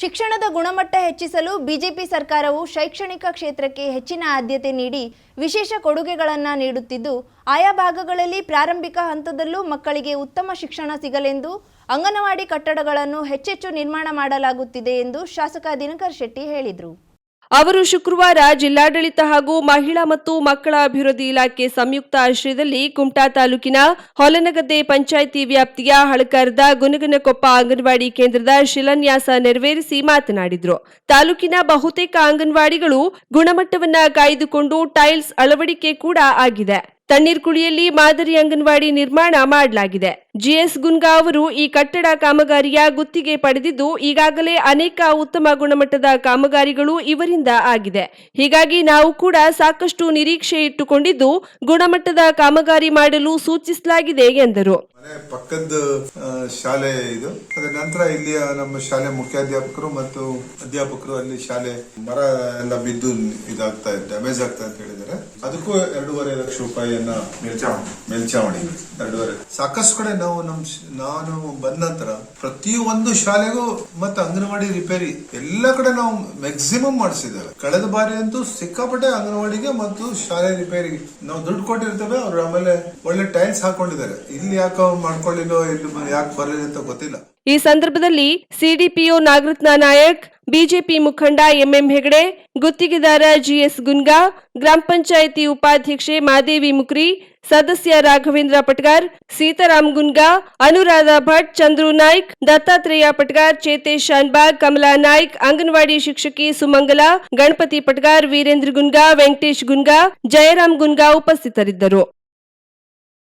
ಶಿಕ್ಷಣದ ಗುಣಮಟ್ಟ ಹೆಚ್ಚಿಸಲು ಬಿಜೆಪಿ ಸರ್ಕಾರವು ಶೈಕ್ಷಣಿಕ ಕ್ಷೇತ್ರಕ್ಕೆ ಹೆಚ್ಚಿನ ಆದ್ಯತೆ ನೀಡಿ ವಿಶೇಷ ಕೊಡುಗೆಗಳನ್ನು ನೀಡುತ್ತಿದ್ದು, ಆಯಾ ಭಾಗಗಳಲ್ಲಿ ಪ್ರಾರಂಭಿಕ ಹಂತದಲ್ಲೂ ಮಕ್ಕಳಿಗೆ ಉತ್ತಮ ಶಿಕ್ಷಣ ಸಿಗಲೆಂದು ಅಂಗನವಾಡಿ ಕಟ್ಟಡಗಳನ್ನು ಹೆಚ್ಚೆಚ್ಚು ನಿರ್ಮಾಣ ಮಾಡಲಾಗುತ್ತಿದೆ ಎಂದು ಶಾಸಕ ದಿನಕರ್ ಶೆಟ್ಟಿ ಹೇಳಿದರು. ಅವರು ಶುಕ್ರವಾರ ಜಿಲ್ಲಾಡಳಿತ ಹಾಗೂ ಮಹಿಳಾ ಮತ್ತು ಮಕ್ಕಳ ಅಭಿವೃದ್ಧಿ ಇಲಾಖೆ ಸಂಯುಕ್ತ ಆಶ್ರಯದಲ್ಲಿ ಕುಮಟಾ ತಾಲೂಕಿನ ಹೊಲನಗದ್ದೆ ಪಂಚಾಯಿತಿ ವ್ಯಾಪ್ತಿಯ ಹಳಕರದ ಗುನಗನಕೊಪ್ಪ ಅಂಗನವಾಡಿ ಕೇಂದ್ರದ ಶಿಲಾನ್ಯಾಸ ನೆರವೇರಿಸಿ ಮಾತನಾಡಿದರು. ತಾಲೂಕಿನ ಬಹುತೇಕ ಅಂಗನವಾಡಿಗಳು ಗುಣಮಟ್ಟವನ್ನು ಕಾಯ್ದುಕೊಂಡು ಟೈಲ್ಸ್ ಅಳವಡಿಕೆ ಕೂಡ ಆಗಿದೆ. ತಣ್ಣೀರ್ಕುಳಿಯಲ್ಲಿ ಮಾದರಿ ಅಂಗನವಾಡಿ ನಿರ್ಮಾಣ ಮಾಡಲಾಗಿದೆ. ಜಿಎಸ್ ಗುನ್ಗಾ ಅವರು ಈ ಕಟ್ಟಡ ಕಾಮಗಾರಿಯ ಗುತ್ತಿಗೆ ಪಡೆದಿದ್ದು, ಈಗಾಗಲೇ ಅನೇಕ ಉತ್ತಮ ಗುಣಮಟ್ಟದ ಕಾಮಗಾರಿಗಳು ಇವರಿಂದ ಆಗಿದೆ. ಹೀಗಾಗಿ ನಾವು ಕೂಡ ಸಾಕಷ್ಟು ನಿರೀಕ್ಷೆ ಇಟ್ಟುಕೊಂಡಿದ್ದು, ಗುಣಮಟ್ಟದ ಕಾಮಗಾರಿ ಮಾಡಲು ಸೂಚಿಸಲಾಗಿದೆ ಎಂದರು. ಮನೆ ಪಕ್ಕದ ಶಾಲೆ ಇದು. ಅದರ ನಂತರ ಇಲ್ಲಿಯ ನಮ್ಮ ಶಾಲೆ ಮುಖ್ಯಾಧ್ಯಾಪಕರು ಮತ್ತು ಅಧ್ಯಾಪಕರು ಅಲ್ಲಿ ಶಾಲೆ ಮರ ಎಲ್ಲ ಬಿದ್ದು ಇದಾಗ್ತಾ ಇದೆ ಡ್ಯಾಮೇಜ್ ಆಗ್ತಾ ಅಂತ ಹೇಳಿದ್ದಾರೆ. ಅದಕ್ಕೂ ಎರಡೂವರೆ ಲಕ್ಷ ರೂಪಾಯಿಯನ್ನ ಮೇಲ್ಚಾವಣಿ ಮೇಲ್ಚಾವಣಿ, ಎರಡೂವರೆ. ಸಾಕಷ್ಟು ಕಡೆ ನಾವು ನಮ್ ನಾನು ಬಂದ ನಂತರ ಪ್ರತಿಯೊಂದು ಶಾಲೆಗೂ ಮತ್ತೆ ಅಂಗನವಾಡಿ ರಿಪೇರಿ ಎಲ್ಲ ಕಡೆ ನಾವು ಮ್ಯಾಕ್ಸಿಮಮ್ ಮಾಡಿಸಿದ್ದೇವೆ. ಕಳೆದ ಬಾರಿ ಅಂತೂ ಸಿಕ್ಕಾಪಟ್ಟೆ ಅಂಗನವಾಡಿಗೆ ಮತ್ತು ಶಾಲೆ ರಿಪೇರಿಗೆ ನಾವು ದುಡ್ಡು ಕೊಟ್ಟಿರ್ತೇವೆ. ಅವ್ರು ಆಮೇಲೆ ಒಳ್ಳೆ ಟೈಲ್ಸ್ ಹಾಕೊಂಡಿದ್ದಾರೆ. ಇಲ್ಲಿ ಯಾಕೆ ಈ ಸಂದರ್ಭದಲ್ಲಿ ಸಿಡಿಪಿಒ ನಾಗರತ್ನ ನಾಯಕ್, ಬಿಜೆಪಿ ಮುಖಂಡ ಎಂಎಂ ಹೆಗಡೆ, ಗುತ್ತಿಗೆದಾರ ಜಿಎಸ್ ಗುನ್ಗಾ, ಗ್ರಾಮ ಪಂಚಾಯಿತಿ ಉಪಾಧ್ಯಕ್ಷೆ ಮಾದೇವಿ ಮುಕ್ರಿ, ಸದಸ್ಯ ರಾಘವೇಂದ್ರ ಪಟ್ಗಾರ್ ಸೀತಾರಾಮ್ ಗುನ್ಗಾ, ಅನುರಾಧ ಭಟ್, ಚಂದ್ರು ನಾಯ್ಕ್, ದತ್ತಾತ್ರೇಯ ಪಟ್ಗಾರ್, ಚೇತೇಶ್ ಶಾನ್ಬಾಗ್ ಕಮಲಾ ನಾಯ್ಕ್, ಅಂಗನವಾಡಿ ಶಿಕ್ಷಕಿ ಸುಮಂಗಲ, ಗಣಪತಿ ಪಟ್ಗಾರ್, ವೀರೇಂದ್ರ ಗುನ್ಗಾ, ವೆಂಕಟೇಶ್ ಗುನ್ಗಾ ಜಯರಾಮ್ ಗುನ್ಗಾ ಉಪಸ್ಥಿತರಿದ್ದರು.